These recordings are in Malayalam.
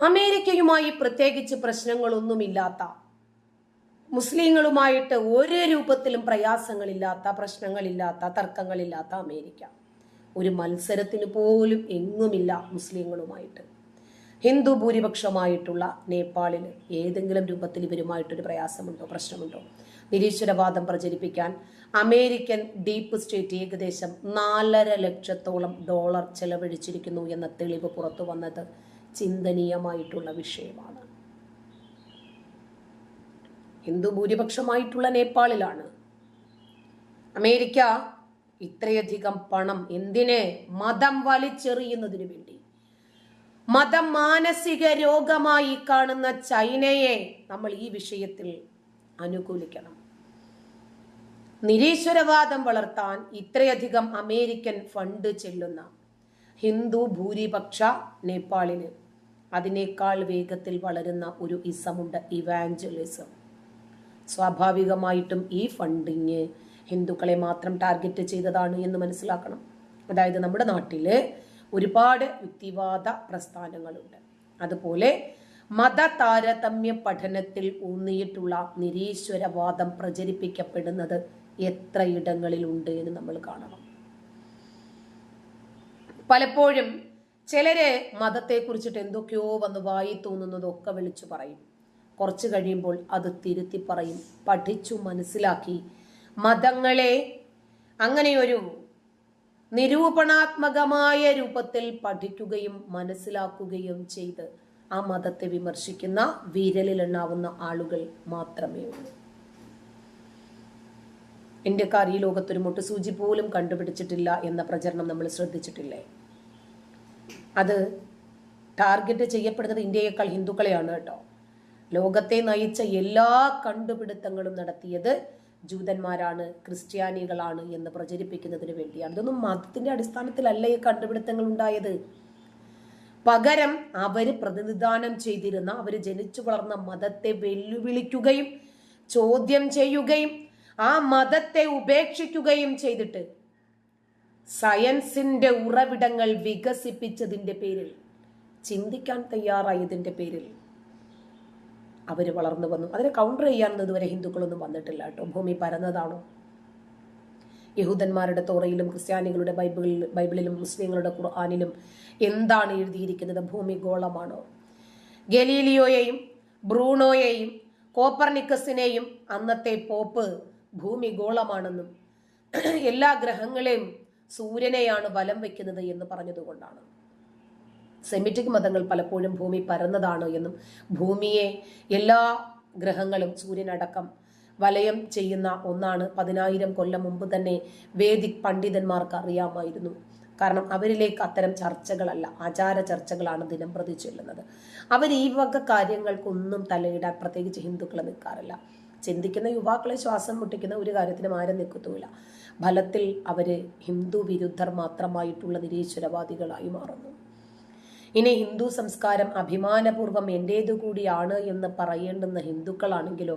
അമേരിക്കയുമായി പ്രത്യേകിച്ച് പ്രശ്നങ്ങളൊന്നുമില്ലാത്ത മുസ്ലിങ്ങളുമായിട്ട് ഒരു രൂപത്തിലും പ്രയാസങ്ങളില്ലാത്ത പ്രശ്നങ്ങളില്ലാത്ത തർക്കങ്ങളില്ലാത്ത അമേരിക്ക. ഒരു മത്സരത്തിന് പോലും എങ്ങുമില്ല മുസ്ലിങ്ങളുമായിട്ട്. ഹിന്ദു ഭൂരിപക്ഷമായിട്ടുള്ള നേപ്പാളിൽ ഏതെങ്കിലും രൂപത്തിൽ ഇവരുമായിട്ടൊരു പ്രയാസമുണ്ടോ പ്രശ്നമുണ്ടോ? നിരീശ്വരവാദം പ്രചരിപ്പിക്കാൻ അമേരിക്കൻ ഡീപ്പ് സ്റ്റേറ്റ് ഏകദേശം നാലര ലക്ഷത്തോളം ഡോളർ ചെലവഴിച്ചിരിക്കുന്നു എന്ന തെളിവ് പുറത്തു വന്നത് ചിന്തനീയമായിട്ടുള്ള വിഷയമാണ്. ഹിന്ദു ഭൂരിപക്ഷമായിട്ടുള്ള നേപ്പാളിലാണ്. അമേരിക്ക ഇത്രയധികം പണം എന്തിനെ മതം വലിച്ചെറിയുന്നതിന് വേണ്ടി. മതം മാനസിക രോഗമായി കാണുന്ന ചൈനയെ നമ്മൾ ഈ വിഷയത്തിൽ അനുകൂലിക്കണം. നിരീശ്വരവാദം വളർത്താൻ ഇത്രയധികം അമേരിക്കൻ ഫണ്ട് ചെല്ലുന്ന ഹിന്ദു ഭൂരിപക്ഷ നേപ്പാളിന് അതിനേക്കാൾ വേഗത്തിൽ വളരുന്ന ഒരു ഇസമുണ്ട് ഇവാഞ്ചലിസം. സ്വാഭാവികമായിട്ടും ഈ ഫണ്ടിങ് ഹിന്ദുക്കളെ മാത്രം ടാർഗറ്റ് ചെയ്തതാണ് എന്ന് മനസ്സിലാക്കണം. അതായത് നമ്മുടെ നാട്ടിൽ ഒരുപാട് യുക്തിവാദ പ്രസ്ഥാനങ്ങളുണ്ട്. അതുപോലെ മത താരതമ്യ പഠനത്തിൽ ഊന്നിയിട്ടുള്ള നിരീശ്വരവാദം പ്രചരിപ്പിക്കപ്പെടുന്നത് എത്രയിടങ്ങളിലുണ്ട് എന്ന് നമ്മൾ കാണണം. പലപ്പോഴും ചിലര് മതത്തെ കുറിച്ചിട്ട് എന്തൊക്കെയോ വന്ന് വായി തോന്നുന്നതൊക്കെ വിളിച്ചു പറയും. കുറച്ച് കഴിയുമ്പോൾ അത് തിരുത്തി പറയും. പഠിച്ചു മനസ്സിലാക്കി. മതങ്ങളെ അങ്ങനെയൊരു നിരൂപണാത്മകമായ രൂപത്തിൽ പഠിക്കുകയും മനസ്സിലാക്കുകയും ചെയ്ത് ആ മതത്തെ വിമർശിക്കുന്ന വിരലിലെണ്ണാവുന്ന ആളുകൾ മാത്രമേ ഉള്ളൂ. ഇന്ത്യക്കാർ ഈ ലോകത്തൊരു മുട്ടുസൂചി പോലും കണ്ടുപിടിച്ചിട്ടില്ല എന്ന പ്രചരണം നമ്മൾ ശ്രദ്ധിച്ചിട്ടില്ലേ? അത് ടാർഗറ്റ് ചെയ്യപ്പെടുന്നത് ഇന്ത്യയേക്കാൾ ഹിന്ദുക്കളെയാണ് കേട്ടോ. ലോകത്തെ നയിച്ച എല്ലാ കണ്ടുപിടുത്തങ്ങളും നടത്തിയത് ജൂതന്മാരാണ് ക്രിസ്ത്യാനികളാണ് എന്ന് പ്രചരിപ്പിക്കുന്നതിന് വേണ്ടിയാണ്. ഇതൊന്നും മതത്തിന്റെ അടിസ്ഥാനത്തിലല്ല ഈ കണ്ടുപിടുത്തങ്ങൾ ഉണ്ടായത്. പകരം അവർ പ്രതിനിധാനം ചെയ്തിരുന്ന അവർ ജനിച്ചു വളർന്ന മതത്തെ വെല്ലുവിളിക്കുകയും ചോദ്യം ചെയ്യുകയും ആ മതത്തെ ഉപേക്ഷിക്കുകയും ചെയ്തിട്ട് സയൻസിന്റെ ഉറവിടങ്ങൾ വികസിപ്പിച്ചതിന്റെ പേരിൽ ചിന്തിക്കാൻ തയ്യാറായതിന്റെ പേരിൽ അവർ വളർന്നു വന്നു. അതിനെ കൗണ്ടർ ചെയ്യാനൊന്നും ഇതുവരെ ഹിന്ദുക്കളൊന്നും വന്നിട്ടില്ല കേട്ടോ. ഭൂമി പരന്നതാണോ? യഹൂദന്മാരുടെ തോറയിലും ക്രിസ്ത്യാനികളുടെ ബൈബിളിൽ ബൈബിളിലും മുസ്ലിങ്ങളുടെ ഖുർആാനിലും എന്താണ് എഴുതിയിരിക്കുന്നത്? ഭൂമി ഗോളമാണോ? ഗലീലിയോയെയും ബ്രൂണോയെയും കോപ്പർനിക്കസിനെയും അന്നത്തെ പോപ്പ് ഭൂമി ഗോളമാണെന്നും എല്ലാ ഗ്രഹങ്ങളെയും സൂര്യനെയാണ് വലം വെക്കുന്നത് എന്ന് പറഞ്ഞതുകൊണ്ടാണ്. സെമിറ്റിക് മതങ്ങൾ പലപ്പോഴും ഭൂമി പരന്നതാണ് എന്നും ഭൂമിയെ എല്ലാ ഗ്രഹങ്ങളും സൂര്യനടക്കം വലയം ചെയ്യുന്ന ഒന്നാണ്. പതിനായിരം കൊല്ലം മുമ്പ് തന്നെ വേദിക് പണ്ഡിതന്മാർക്ക് അറിയാമായിരുന്നു. കാരണം അവരിലേക്ക് അത്തരം ചർച്ചകളല്ല ആചാര ചർച്ചകളാണ് ദിനം പ്രതി ചൊല്ലുന്നത്. അവർ ഈ വക കാര്യങ്ങൾക്കൊന്നും തലയിടാൻ പ്രത്യേകിച്ച് ഹിന്ദുക്കൾ നിൽക്കാറില്ല. ചിന്തിക്കുന്ന യുവാക്കളെ ശ്വാസം മുട്ടിക്കുന്ന ഒരു കാര്യത്തിനും ആരും നിൽക്കത്തുമില്ല. ഫലത്തിൽ അവർ ഹിന്ദു വിരുദ്ധർ മാത്രമായിട്ടുള്ള നിരീശ്വരവാദികളായി മാറുന്നു. ഇനി ഹിന്ദു സംസ്കാരം അഭിമാനപൂർവം എന്റേതു കൂടിയാണ് എന്ന് പറയേണ്ടുന്ന ഹിന്ദുക്കളാണെങ്കിലോ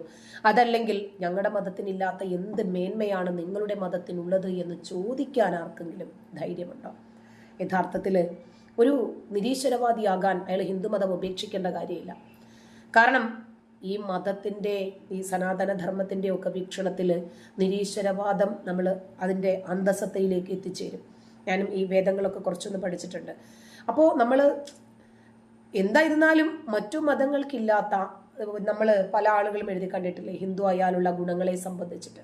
അതല്ലെങ്കിൽ ഞങ്ങളുടെ മതത്തിനില്ലാത്ത എന്ത് മേന്മയാണ് നിങ്ങളുടെ മതത്തിനുള്ളത് എന്ന് ചോദിക്കാൻ ആർക്കെങ്കിലും ധൈര്യമുണ്ടോ? യഥാർത്ഥത്തിൽ ഒരു നിരീശ്വരവാദിയാകാൻ അയാൾ ഹിന്ദുമതം ഉപേക്ഷിക്കേണ്ട കാര്യമില്ല. കാരണം ഈ മതത്തിന്റെ ഈ സനാതനധർമ്മത്തിന്റെ ഒക്കെ വീക്ഷണത്തിൽ നിരീശ്വരവാദം നമ്മൾ അതിന്റെ അന്തസത്തയിലേക്ക് എത്തിച്ചേരും. ഞാനും ഈ വേദങ്ങളൊക്കെ കുറച്ചൊന്ന് പഠിച്ചിട്ടുണ്ട്. അപ്പോൾ നമ്മൾ എന്തായിരുന്നാലും മറ്റു മതങ്ങൾക്കില്ലാത്ത നമ്മൾ പല ആളുകളും എഴുതി കണ്ടിട്ടില്ലേ ഹിന്ദു ആയാലുള്ള ഗുണങ്ങളെ സംബന്ധിച്ചിട്ട്.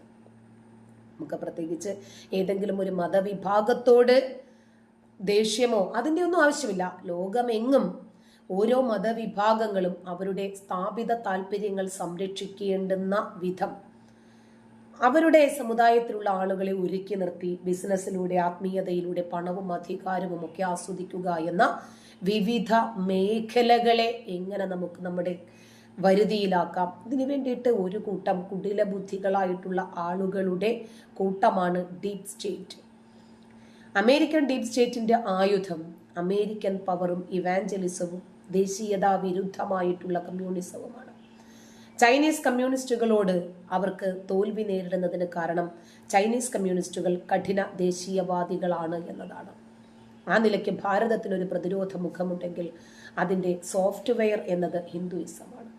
നമുക്ക് പ്രത്യേകിച്ച് ഏതെങ്കിലും ഒരു മതവിഭാഗത്തോട് ദേഷ്യമോ അതിന്റെ ഒന്നും ആവശ്യമില്ല. ലോകമെങ്ങും ഓരോ മതവിഭാഗങ്ങളും അവരുടെ സ്ഥാപിത താല്പര്യങ്ങൾ സംരക്ഷിക്കേണ്ടുന്ന വിധം. അവരുടെ സമുദായത്തിലുള്ള ആളുകളെ ഒരുക്കി നിർത്തി ബിസിനസ്സിലൂടെ ആത്മീയതയിലൂടെ പണവും അധികാരവും ഒക്കെ ആസ്വദിക്കുക എന്ന വിവിധ മേഖലകളെ എങ്ങനെ നമുക്ക് നമ്മുടെ വരുതിയിലാക്കാം? ഇതിനു വേണ്ടിയിട്ട് ഒരു കൂട്ടം കുടില ബുദ്ധികളായിട്ടുള്ള ആളുകളുടെ കൂട്ടമാണ് ഡീപ് സ്റ്റേറ്റ്. അമേരിക്കൻ ഡീപ് സ്റ്റേറ്റിന്റെ ആയുധം അമേരിക്കൻ പവറും ഇവാഞ്ചലിസവും ദേശീയതാ വിരുദ്ധമായിട്ടുള്ള കമ്മ്യൂണിസവുമാണ്. ചൈനീസ് കമ്മ്യൂണിസ്റ്റുകളോട് അവർക്ക് തോൽവി നേരിടുന്നതിന് കാരണം ചൈനീസ് കമ്മ്യൂണിസ്റ്റുകൾ കഠിന ദേശീയവാദികളാണ് എന്നതാണ്. ആ നിലയ്ക്ക് ഭാരതത്തിനൊരു പ്രതിരോധ മുഖമുണ്ടെങ്കിൽ അതിന്റെ സോഫ്റ്റ്വെയർ എന്നത് ഹിന്ദുയിസമാണ്.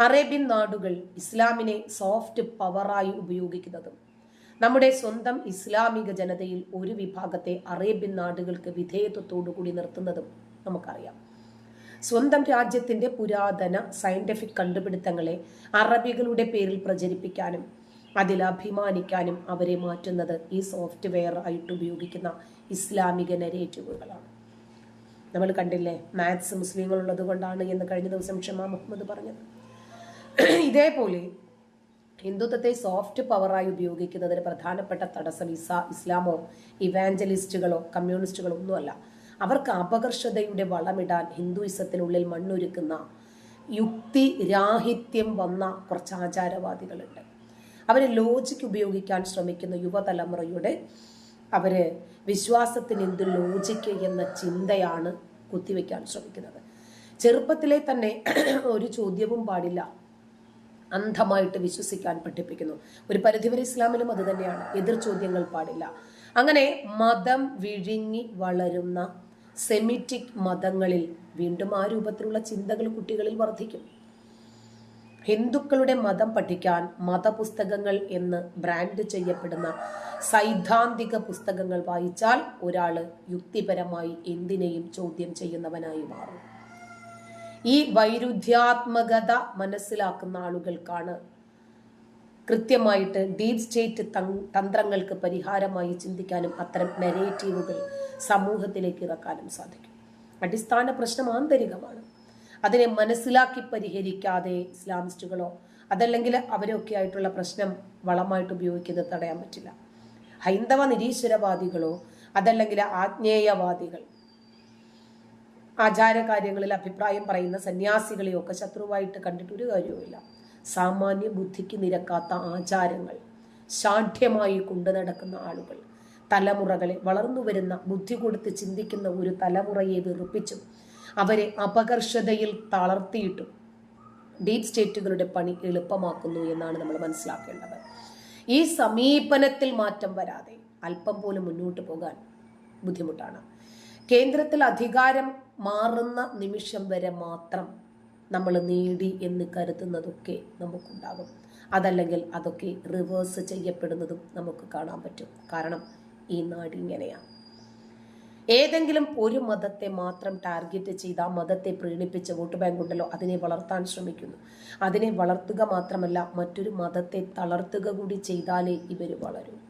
അറേബ്യൻ നാടുകൾ ഇസ്ലാമിനെ സോഫ്റ്റ് പവറായി ഉപയോഗിക്കുന്നതും നമ്മുടെ സ്വന്തം ഇസ്ലാമിക ജനതയിൽ ഒരു വിഭാഗത്തെ അറേബ്യൻ നാടുകൾക്ക് വിധേയത്വത്തോടു കൂടി നിർത്തുന്നതും നമുക്കറിയാം. സ്വന്തം രാജ്യത്തിന്റെ പുരാതന സയന്റിഫിക് കണ്ടുപിടുത്തങ്ങളെ അറബികളുടെ പേരിൽ പ്രചരിപ്പിക്കാനും അതിൽ അഭിമാനിക്കാനും അവരെ മാറ്റുന്നത് ഈ സോഫ്റ്റ്വെയർ ആയിട്ട് ഉപയോഗിക്കുന്ന ഇസ്ലാമിക നരേറ്റീവുകളാണ് നമ്മൾ കണ്ടില്ലേ മാത്സ് മുസ്ലിങ്ങളുള്ളത് കൊണ്ടാണ് എന്ന് കഴിഞ്ഞ ദിവസം ഷമാ മുഹമ്മദ് പറഞ്ഞത്. ഇതേപോലെ ഹിന്ദുത്വത്തെ സോഫ്റ്റ് പവറായി ഉപയോഗിക്കുന്നതിന് പ്രധാനപ്പെട്ട തടസ്സം ഇസ ഇസ്ലാമോ ഇവാഞ്ചലിസ്റ്റുകളോ കമ്മ്യൂണിസ്റ്റുകളോ ഒന്നുമല്ല. അവർക്ക് അപകർഷതയുടെ വളമിടാൻ ഹിന്ദുയിസത്തിനുള്ളിൽ മണ്ണൊരുക്കുന്ന യുക്തി രാഹിത്യം വന്ന കുറച്ച് ആചാരവാദികളുണ്ട് അവരെ ലോജിക്ക് ഉപയോഗിക്കാൻ ശ്രമിക്കുന്ന യുവതലമുറയുടെ അവർ വിശ്വാസത്തിന് എന്ത് ലോജിക്ക് എന്ന ചിന്തയാണ് കുത്തിവെക്കാൻ ശ്രമിക്കുന്നത്. ചെറുപ്പത്തിലെ തന്നെ ഒരു ചോദ്യവും പാടില്ല. അന്ധമായിട്ട് വിശ്വസിക്കാൻ പഠിപ്പിക്കുന്നു. ഒരു പരിധിവരെ ഇസ്ലാമിലും അത് തന്നെയാണ്. എതിർ ചോദ്യങ്ങൾ പാടില്ല. അങ്ങനെ മതം വിഴുങ്ങി വളരുന്ന സെമിറ്റിക് മതങ്ങളിൽ വീണ്ടും ആ രൂപത്തിലുള്ള ചിന്തകൾ കുട്ടികളിൽ വർദ്ധിക്കും. ഹിന്ദുക്കളുടെ മതം പഠിക്കാൻ മതപുസ്തകങ്ങൾ എന്ന് ബ്രാൻഡ് ചെയ്യപ്പെടുന്ന സൈദ്ധാന്തിക പുസ്തകങ്ങൾ വായിച്ചാൽ ഒരാൾ യുക്തിപരമായി എന്തിനേയും ചോദ്യം ചെയ്യുന്നവനായി മാറും. ഈ വൈരുദ്ധ്യാത്മകത മനസ്സിലാക്കുന്ന ആളുകൾക്കാണ് കൃത്യമായിട്ട് ഡീപ് സ്റ്റേറ്റ് തന്ത്രങ്ങൾക്ക് പരിഹാരമായി ചിന്തിക്കാനും അത്തരം നെറേറ്റീവുകൾ സമൂഹത്തിലേക്ക് ഇറക്കാനും സാധിക്കും. അടിസ്ഥാന പ്രശ്നം ആന്തരികമാണ്. അതിനെ മനസ്സിലാക്കി പരിഹരിക്കാതെ ഇസ്ലാമിസ്റ്റുകളോ അതല്ലെങ്കിൽ അവരൊക്കെ ആയിട്ടുള്ള പ്രശ്നം വളമായിട്ട് ഉപയോഗിക്കുന്നത് തടയാൻ പറ്റില്ല. ഹൈന്ദവ നിരീശ്വരവാദികളോ അതല്ലെങ്കിൽ ആജ്ഞേയവാദികൾ ആചാരകാര്യങ്ങളിൽ അഭിപ്രായം പറയുന്ന സന്യാസികളെയൊക്കെ ശത്രുവായിട്ട് കണ്ടിട്ട് ഒരു കാര്യവുമില്ല. സാമാന്യ ബുദ്ധിക്ക് നിരക്കാത്ത ആചാരങ്ങൾ. ശാഠ്യമായി കൊണ്ടു നടക്കുന്ന ആളുകൾ. തലമുറകളെ വളർന്നു വരുന്ന ബുദ്ധി കൊടുത്ത് ചിന്തിക്കുന്ന ഒരു തലമുറയെ വെറുപ്പിച്ചും അവരെ അപകർഷതയിൽ തളർത്തിയിട്ടും ഡീപ് സ്റ്റേറ്റുകളുടെ പണി എളുപ്പമാക്കുന്നു എന്നാണ് നമ്മൾ മനസ്സിലാക്കേണ്ടത്. ഈ സമീപനത്തിൽ മാറ്റം വരാതെ അല്പം പോലും മുന്നോട്ട് പോകാൻ ബുദ്ധിമുട്ടാണ്. കേന്ദ്രത്തിൽ അധികാരം മാറുന്ന നിമിഷം വരെ മാത്രം നമ്മൾ നേടി എന്ന് കരുതുന്നതൊക്കെ നമുക്കുണ്ടാകും. അതല്ലെങ്കിൽ അതൊക്കെ റിവേഴ്സ് ചെയ്യപ്പെടുന്നതും നമുക്ക് കാണാൻ പറ്റും. കാരണം ഈ നാട് ഇങ്ങനെയാണ് ഏതെങ്കിലും ഒരു മതത്തെ മാത്രം ടാർഗറ്റ് ചെയ്ത് ആ മതത്തെ പ്രീണിപ്പിച്ച് വോട്ട് ബാങ്ക് ഉണ്ടല്ലോ അതിനെ വളർത്താൻ ശ്രമിക്കുന്നു. അതിനെ വളർത്തുക മാത്രമല്ല മറ്റൊരു മതത്തെ തളർത്തുക കൂടി ചെയ്താലേ ഇവർ വളരും.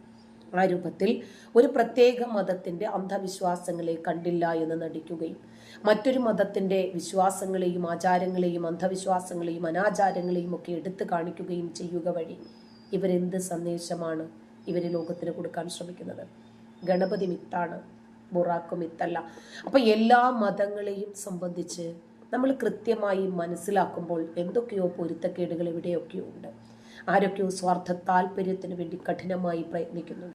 ആ രൂപത്തിൽ ഒരു പ്രത്യേക മതത്തിന്റെ അന്ധവിശ്വാസങ്ങളെ കണ്ടില്ല എന്ന് നടിക്കുകയും മറ്റൊരു മതത്തിന്റെ വിശ്വാസങ്ങളെയും ആചാരങ്ങളെയും അന്ധവിശ്വാസങ്ങളെയും അനാചാരങ്ങളെയും ഒക്കെ എടുത്തു കാണിക്കുകയും ചെയ്യുക വഴി ഇവരെന്ത് സന്ദേശമാണ് ഇവർ ലോകത്തിന് കൊടുക്കാൻ ശ്രമിക്കുന്നത്? ഗണപതി മിത്താണ് ബുറാക്ക് മിത്തല്ല. അപ്പൊ എല്ലാ മതങ്ങളെയും സംബന്ധിച്ച് നമ്മൾ കൃത്യമായി മനസ്സിലാക്കുമ്പോൾ എന്തൊക്കെയോ പൊരുത്തക്കേടുകൾ എവിടെയൊക്കെയോ ഉണ്ട് ആരൊക്കെയോ സ്വാർത്ഥ താല്പര്യത്തിന് വേണ്ടി കഠിനമായി പ്രയത്നിക്കുന്നു